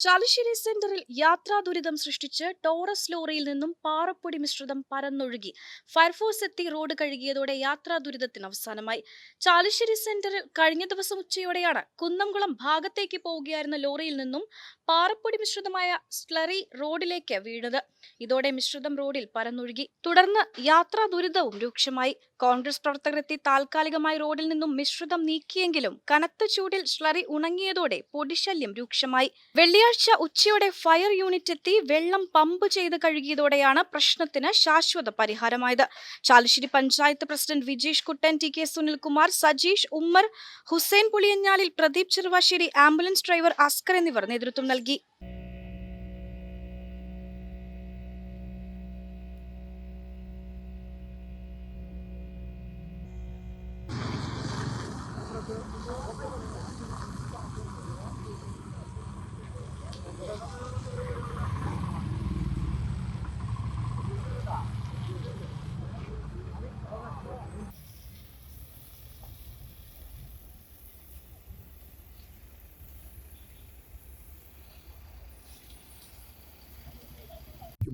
ചാലിശ്ശേരി സെന്ററിൽ യാത്രാ ദുരിതം സൃഷ്ടിച്ച് ടോറസ് ലോറിയിൽ നിന്നും പാറപ്പൊടി മിശ്രിതം പരന്നൊഴുകി. ഫയർഫോഴ്സ് എത്തി റോഡ് കഴുകിയതോടെ യാത്രാ ദുരിതത്തിന് അവസാനമായി. ചാലശ്ശേരി സെന്ററിൽ കഴിഞ്ഞ ദിവസം ഉച്ചയോടെയാണ് കുന്നംകുളം ഭാഗത്തേക്ക് പോവുകയായിരുന്ന ലോറിയിൽ നിന്നും പാറപ്പൊടി മിശ്രിതമായ സ്ലറി റോഡിലേക്ക് വീണത്. ഇതോടെ മിശ്രിതം റോഡിൽ പരന്നൊഴുകി. തുടർന്ന് യാത്രാ ദുരിതവും രൂക്ഷമായി. കോൺഗ്രസ് പ്രവർത്തകർ എത്തി താൽക്കാലികമായി റോഡിൽ നിന്നും മിശ്രിതം നീക്കിയെങ്കിലും കനത്ത ചൂടിൽ സ്ലറി ഉണങ്ങിയതോടെ പൊടിശല്യം രൂക്ഷമായി. വെള്ളിയാഴ്ച ഉച്ചയോടെ ഫയർ യൂണിറ്റ് എത്തി വെള്ളം പമ്പ് ചെയ്ത് കഴുകിയതോടെയാണ് പ്രശ്നത്തിന് ശാശ്വത പരിഹാരമായത്. Chalissery panchayat president Vijesh Kuttan T K Sunilkumar Sajeesh Ummer Hussain Puliyanjalil Pradeep Cheruvassery ambulance driver Askar എന്നിവർ നേതൃത്വം നൽകി.